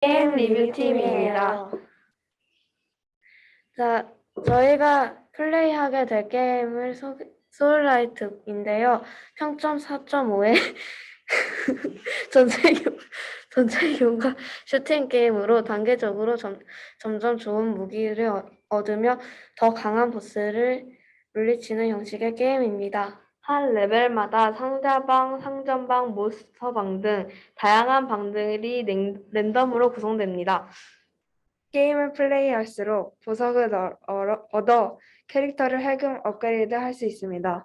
게임 리뷰팀입니다. 자, 저희가 플레이하게 될 게임을 소, 소울라이트인데요. 평점 4.5에 전체 용, 전체 용과 슈팅 게임으로 단계적으로 점, 점점 좋은 무기를 얻- 얻으며 더 강한 보스를 물리치는 형식의 게임입니다. 한 레벨마다 상자방, 상점방, 몬스터방 등 다양한 방들이 랜- 랜덤으로 구성됩니다. 게임을 플레이할수록 보석을 얻- 얻어- 얻어 캐릭터를 해금 업그레이드 할 수 있습니다.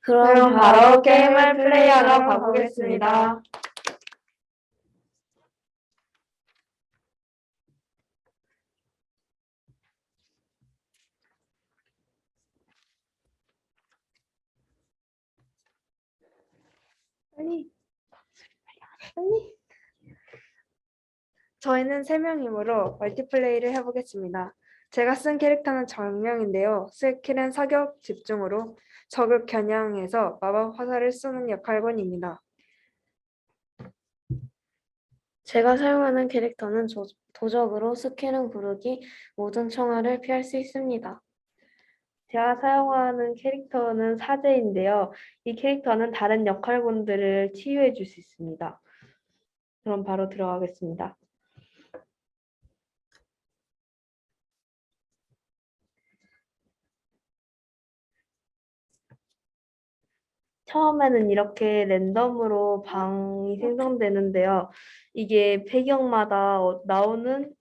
그럼 바로 게임을 플레이하러 가보겠습니다. 빨리. 빨리. 저희는 세 명이므로 멀티플레이를 해보겠습니다. 제가 쓴 캐릭터는 정령인데요. 스킬은 사격 집중으로 적을 겨냥해서 마법 화살을 쏘는 역할군입니다. 제가 사용하는 캐릭터는 조- 도적으로 스킬은 구르기, 모든 청화를 피할 수 있습니다. 제가 사용하는 캐릭터는 사제인데요. 이 캐릭터는 다른 역할군들을 치유해 줄 수 있습니다. 그럼 바로 들어가겠습니다. 처음에는 이렇게 랜덤으로 방이 생성되는데요. 이게 배경마다 어- 나오는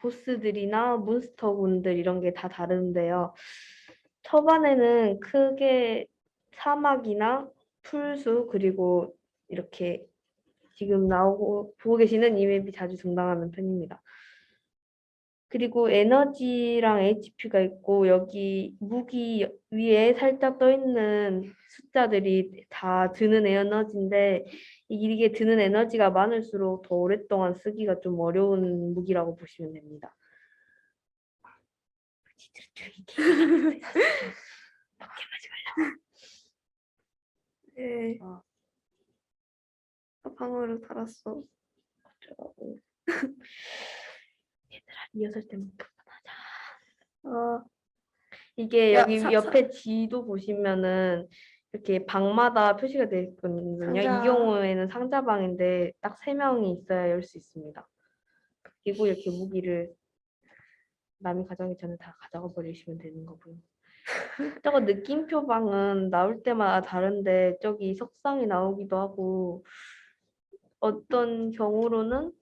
보스들이나 몬스터군들 이런 게 다 다른데요. 초반에는 크게 사막이나 풀수 그리고 이렇게 지금 나오고 보고 계시는 이 맵이 자주 등장하는 편입니다. 그리고 에너지랑 HP가 있고 여기 무기 위에 살짝 떠 있는 숫자들이 다 드는 에너지인데 이게 드는 에너지가 많을수록 더 오랫동안 쓰기가 좀 어려운 무기라고 보시면 됩니다. 네. 어. 방으로 달았어. 어쩌라고. 얘들아, 리허설 때만 그만하자. 어, 이게 야, 여기 사- 옆에 지도 보시면은 이렇게 방마다 표시가 되어 있거든요. 상자. 이 경우에는 상자방인데 딱 세 명이 있어야 열 수 있습니다. 그리고 이렇게 무기를 남이 가져가기 전에 다 가져가 버리시면 되는 거고요. 저거 느낌표 방은 나올 때마다 다른데 저기 석상이 나오기도 하고 어떤 경우로는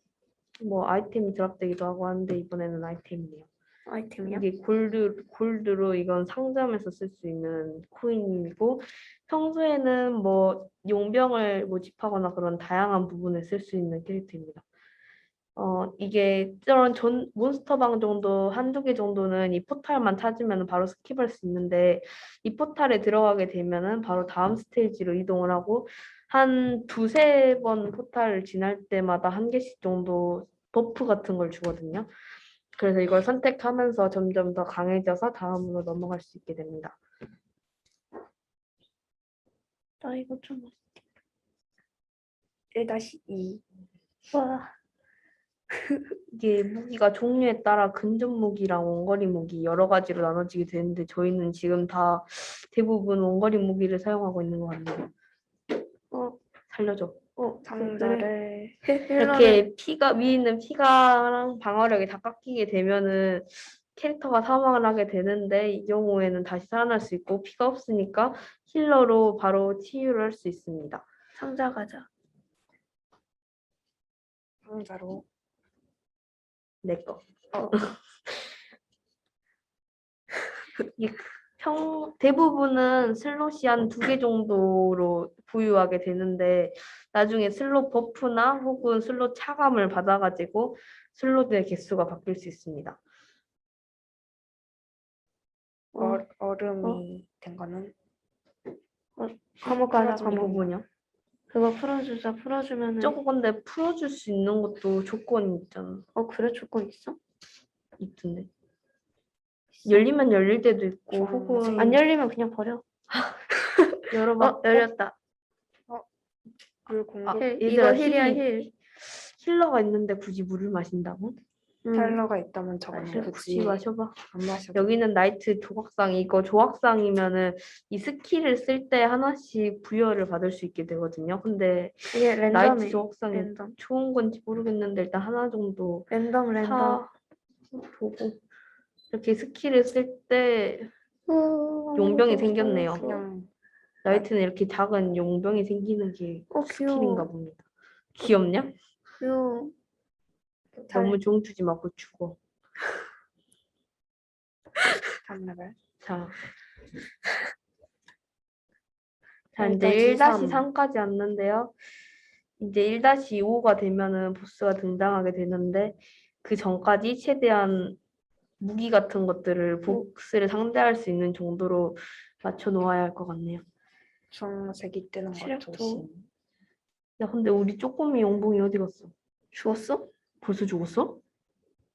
뭐 아이템이 드랍되기도 하고 하는데 이번에는 아이템이네요. 아이템이요? 이게 골드 골드로 이건 상점에서 쓸 수 있는 코인이고 평소에는 뭐 용병을 모집하거나 그런 다양한 부분에 쓸 수 있는 캐릭터입니다. 어 이게 저런 전 몬스터방 정도 한두 개 정도는 이 포탈만 찾으면 바로 스킵할 수 있는데 이 포탈에 들어가게 되면은 바로 다음 스테이지로 이동을 하고 한 두세 번 포탈을 지날 때마다 한 개씩 정도 버프 같은 걸 주거든요. 그래서 이걸 선택하면서 점점 더 강해져서 다음으로 넘어갈 수 있게 됩니다. 나 이거 좀 1-2 와. 이게 무기가 종류에 따라 근접 무기랑 원거리 무기 여러 가지로 나눠지게 되는데 저희는 지금 다 대부분 원거리 무기를 사용하고 있는 것 같네요. 어, 살려줘. 어, 상자를 이렇게 피가 위에 있는 피가랑 방어력이 다 깎이게 되면은 캐릭터가 사망을 하게 되는데 이 경우에는 다시 살아날 수 있고 피가 없으니까 힐러로 바로 치유를 할 수 있습니다. 상자 가자. 상자로 내 거. 어. 이 평, 대부분은 슬롯이 한 두 개 정도로 부유하게 되는데 나중에 슬롯 버프나 혹은 슬롯 차감을 받아가지고 슬롯의 개수가 바뀔 수 있습니다. 어, 얼, 얼음이 된 거는 가자 풀어주는 감옥 뭐냐? 그거 풀어주자 풀어주면은 저거 근데 풀어줄 수 있는 것도 조건이 있잖아. 어 그래 조건 있어? 있던데. 열리면 열릴 때도 있고 좀 혹은 생- 안 열리면 그냥 버려. 열어봐. 어, 열렸다. 물 공급 아, 힐. 이거 힐이야 힐이- 힐. 힐러가 있는데 굳이 물을 마신다고? 음. 힐러가 있다면 저건 마셔, 굳이 굳이 마셔봐. 안 마셔. 여기는 나이트 조각상 이거 조각상이면은 이 스킬을 쓸 때 하나씩 부여를 받을 수 있게 되거든요. 근데 이게 나이트 랜덤이 조각상이 랜덤. 좋은 건지 모르겠는데 일단 하나 정도 랜덤 랜덤. 사 보고 이렇게 스킬을 쓸때 어, 용병이 어, 생겼네요. 어, 그냥 나이트는 이렇게 작은 용병이 생기는 게어 스킬인가. 봅니다. 귀엽냐? 귀여워. 잘 너무 종 주지 말고 죽어. 담나발. 자. 자, 이제 1-3까지 왔는데요. 이제 1-5가 되면은 보스가 등장하게 되는데 그 전까지 최대한 무기 같은 것들을 보스를 상대할 수 있는 정도로 맞춰 놓아야 할 것 같네요. 주황색이 뜨는 것. 조심. 야, 근데 우리 쪼꼬미 용봉이 어디 갔어? 죽었어? 벌써 죽었어?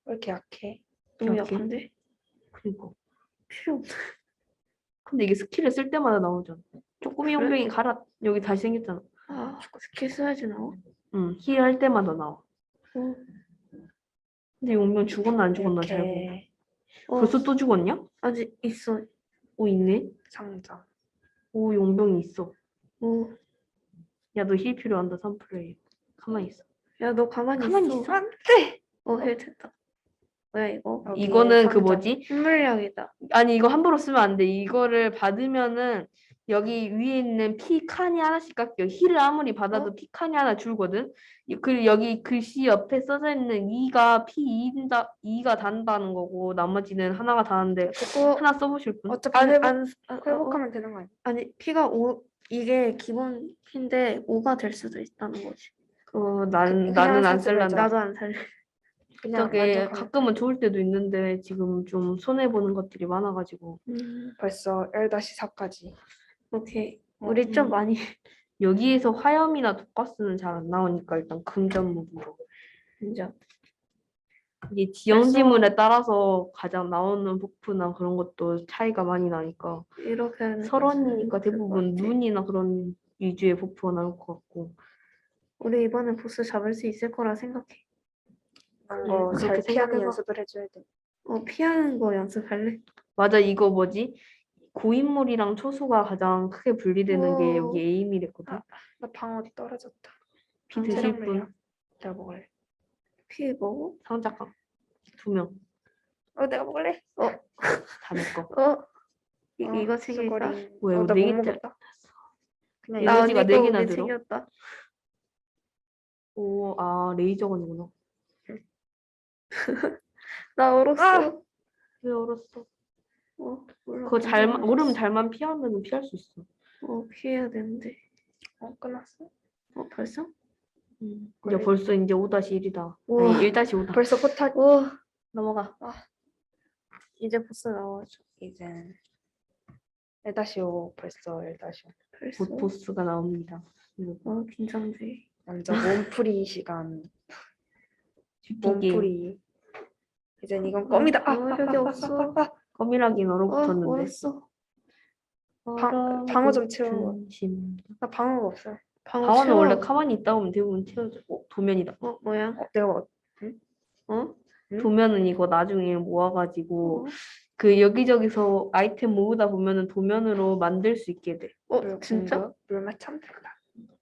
왜 이렇게 약해? 너무 약해? 약한데? 그니까. 필요 없. 근데 이게 스킬을 쓸 때마다 나오잖아. 쪼꼬미 그래? 용병이 갈아 여기 다시 생겼잖아. 아 스킬 써야지 나와. 응, 힐할 때마다 나와. 어. 근데 용병 죽었나 안 죽었나 잘 모르. 이렇게 어, 벌써 또 죽었냐? 아직 있어. 오 있네. 상자. 오 용병이 있어. 오. 야 너 힐 필요한다 3프레이. 가만히 있어. 야 너 가만히, 가만히 있어. 있어. 안 돼. 어, 해 됐다. 뭐야 이거? 여기에 이거는 그. 뭐지? 흰물약이다. 아니 이거 함부로 쓰면 안 돼. 이거를 받으면은 여기 위에 있는 피 칸이 하나씩 깎여. 힐을 아무리 받아도 어? 피 칸이 하나 줄거든. 이- 그리고 여기 글씨 옆에 써져 있는 2가 피 2다 2가 단다는 거고 나머지는 하나가 다는데 그거 하나 써보실 분? 어차피 안 회복, 안, 아, 어, 회복하면 되는 거 아니야? 아니 피가 오 이게 기본 피인데 5가 될 수도 있다는 거지. 어, 난 나는 안 쓸란다. 나도 안 살래. 그냥 저게 가끔은 좋을 때도 있는데 지금 좀 손해 보는 것들이 많아가지고 음, 벌써 1-4까지. 오케이. 우리 좀 음. 많이 여기에서 화염이나 독가스는 잘 안 나오니까 일단 금전 무기로 인정. 이게 지형지물에 따라서 가장 나오는 버프나 그런 것도 차이가 많이 나니까 이렇게 하는 게 설원이니까 대부분. 눈이나 그런 위주의 버프가 나올 것 같고 우리 이번에 보스 잡을 수 있을 거라 생각해. 그런 네, 거잘 그렇게 생각해봐. 연습을 해줘야 돼. 어 피하는 거 연습할래? 맞아 이거 뭐지 고인물이랑 초수가 가장 크게 분리되는 게 오. 여기 에이밀이거든 나 방어 떨어졌다. 피 드실 분. 내가 먹을래. 피 먹어? 상자감 두명 어 내가 먹을래. 다 내 거 어? 이, 어, 이거 챙길까? 수고리. 뭐야, 어, 이거 나못 네개 먹었다. 그냥 나- 에너지가 언니 네거 개나 우리 들어? 챙겼다. 오 아 레이저건이구나 나 얼었어. 아! 왜 얼었어 어, 몰라. 그거 잘만. 얼음 잘만 피하면 피할 수 있어 어 피해야 되는데. 어 끝났어. 어 벌써? 음. 그래. 이제 벌써 이제 5-1이다 우와. 아니 1-5다 벌써 포탈. 오 넘어가 이제 보스 나와줘. 이제 1-5 벌써 1-5. 벌써. 곧 보스가 나옵니다 어 긴장돼. 완전 몸풀이 시간. 몸풀이. 이젠 이건 껌이다. 아, 어, 아, 여기 아, 없어. 아, 아, 아. 껌이라긴 어 얼어붙었는데 얼었어. 방- 방어 좀 채워. 심 나 방어가 없어. 방어 방어는 채워. 원래 가만히 있다 보면 대부분 채워져 어, 도면이다 어 뭐야? 어, 내가 먹- 어? 응? 도면은 이거 나중에 모아가지고 어, 그 여기저기서 아이템 모으다 보면은 도면으로 만들 수 있게 돼어물 진짜? 공급, 물맛 참된다.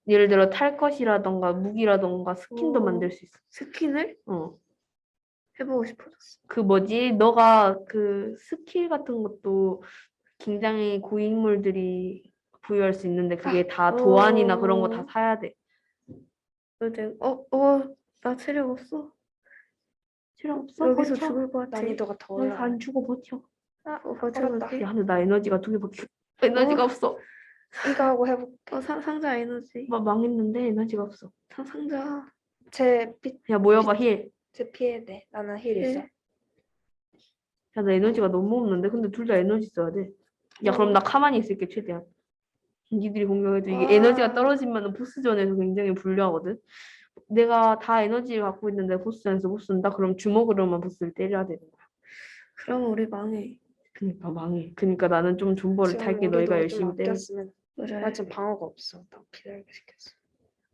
예를 들어 탈 것이라던가 무기라던가 스킨도 오. 만들 수 있어 스킨을 어. 해보고 싶어졌어. 그 뭐지? 너가 그 스킬 같은 것도 굉장히 고인물들이 부여할 수 있는데 그게 다 도안이나 그런 거다 어. 사야 돼. 어제 어어 나 체력 없어. 체력 없어? 여기서 버텨. 죽을 것 같아. 난이도가 더왜 올라. 안 죽어 버텨. 아, 어, 버렸다. 버텨볼게. 야, 근데 나 에너지가 두 개밖에 에너지가 어. 없어. 이거 하고 해볼게. 어 상, 상자 에너지. 막 망했는데 에너지가 없어. 상, 상자. 제, 피, 야 모여봐 힐. 제 피해야 돼. 나는 힐 힐? 있어. 야 나 에너지가 너무 없는데 근데 둘 다 에너지 써야 돼. 야 어. 그럼 나 가만히 있을게 최대한. 니들이 공격해도 이게 와. 에너지가 떨어지면 보스전에서 굉장히 불리하거든. 내가 다 에너지를 갖고 있는데 보스전에서 못 쓴다? 그럼 주먹으로만 보스를 때려야 되는 거야. 그럼 우리 망해. 그니까 망해. 그니까 나는 좀 존버를 지금 탈게 우리도 너희가 좀 열심히 때려. 아꼈으면. 나 지금 방어가 없어. 나 기다리게 시켰어.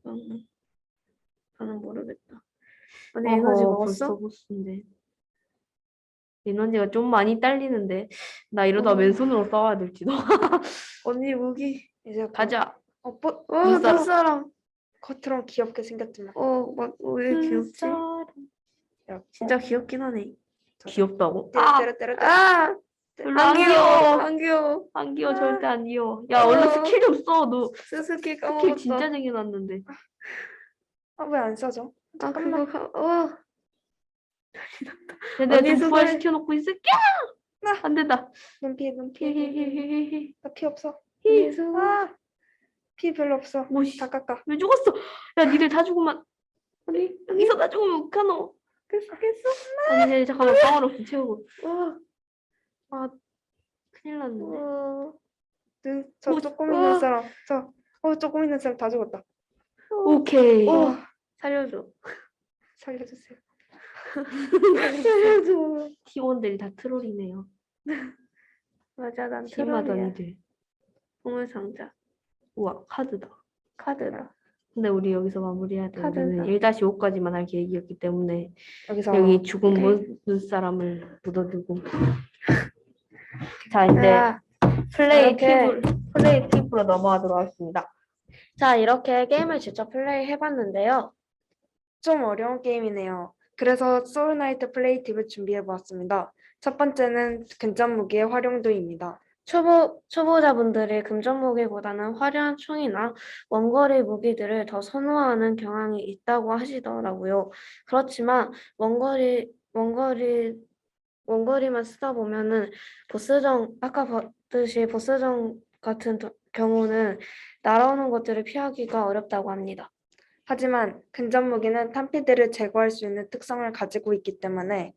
그거는 나는 모르겠다. 언니 에너지 어허, 먹었어? 벌써 보스인데. 에너지가 좀 많이 딸리는데 나 이러다 어. 맨손으로 싸워야 될지도. 언니 무기. 이제 곧- 가자. 어, 뽀, 와, 눈사람. 눈사람. 겉으론 귀엽게 생겼지만 어, 막, 왜 귀엽지? 진짜 귀엽긴 하네. 귀엽다고? 아, 때려 때려 때려. 아! 안안 귀여워. 귀여워. 안 귀여워. 안 귀여워 절대 안 귀여워. 야 어. 얼른 스킬 좀 써. 너 스스키 스킬 까먹었다. 진짜 쟁여놨는데. 아, 왜 안 써져? 아, 그거, 가- 어. 내가 언니 좀 부활 손을- 시켜놓고 있을게. 안 된다. 눈피 눈피 히히히히히. 나 피 없어. 언니 손. 아, 피 별로 없어. 뭐 씨. 다 깎아. 왜 죽었어? 야 니들 다 죽으면 아니 여기서 나 죽으면 어떡하노? 깼어, 깼어. 아니 아니, 잠깐만 빵으로 좀 채우고. 어, 아 큰일 났는데. 어. 눈, 저 오, 조금 어. 있는 사람. 저, 어, 조금 있는 사람 다 죽었다. 오케이. 어. 살려줘. 살려주세요. 살려줘. 팀원들이 다 트롤이네요. 맞아, 난 팀하던 트롤이야. 이들. 보물 상자. 우와 카드다. 카드다. 근데 우리 여기서 마무리해야 돼. 카드다. 우리는 1-5까지만 할 계획이었기 때문에 여기서 여기 죽은 오케이. 문- 눈사람을 묻어두고. 자 이제 자, 플레이 이렇게- 팁을 플레이 팁으로 넘어가도록 하겠습니다. 자, 이렇게 게임을 직접 플레이 해봤는데요. 좀 어려운 게임이네요. 그래서 소울나이트 플레이 팁을 준비해 보았습니다. 첫 번째는 근접 무기의 활용도입니다. 초보, 초보자분들이 금전 무기보다는 화려한 총이나 원거리 무기들을 더 선호하는 경향이 있다고 하시더라고요. 그렇지만 원거리, 원거리, 원거리만 쓰다 보면은 보스전, 아까 봤듯이 보스전 같은 도- 경우는 날아오는 것들을 피하기가 어렵다고 합니다. 하지만 근접 무기는 탄피들을 제거할 수 있는 특성을 가지고 있기 때문에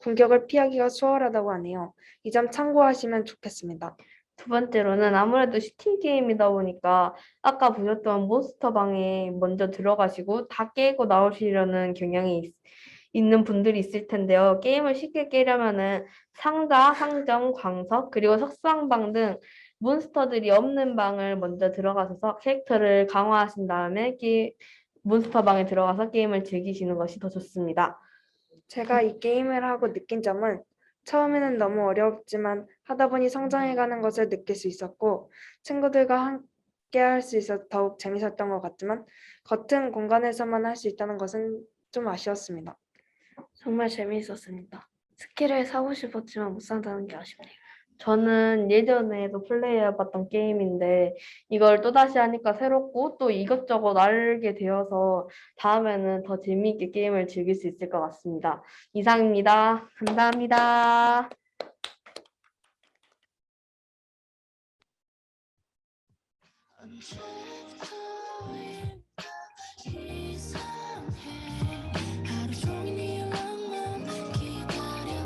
공격을 피하기가 수월하다고 하네요. 이 점 참고하시면 좋겠습니다. 두 번째로는 아무래도 슈팅 게임이다 보니까 아까 보셨던 몬스터 방에 먼저 들어가시고 다 깨고 나오시려는 경향이 있, 있는 분들이 있을 텐데요. 게임을 쉽게 깨려면은 상자, 상점, 광석, 그리고 석상방 등 몬스터들이 없는 방을 먼저 들어가셔서 캐릭터를 강화하신 다음에 게, 몬스터 방에 들어가서 게임을 즐기시는 것이 더 좋습니다. 제가 이 게임을 하고 느낀 점은 처음에는 너무 어렵지만 하다 보니 성장해가는 것을 느낄 수 있었고 친구들과 함께 할 수 있어 더욱 재밌었던 것 같지만 겉은 공간에서만 할 수 있다는 것은 좀 아쉬웠습니다. 정말 재미있었습니다. 스킬을 사고 싶었지만 못 산다는 게 아쉽네요. 저는 예전에도 플레이해봤던 게임인데 이걸 또다시 하니까 새롭고 또 이것저것 알게 되어서 다음에는 더 재미있게 게임을 즐길 수 있을 것 같습니다. 이상입니다. 감사합니다.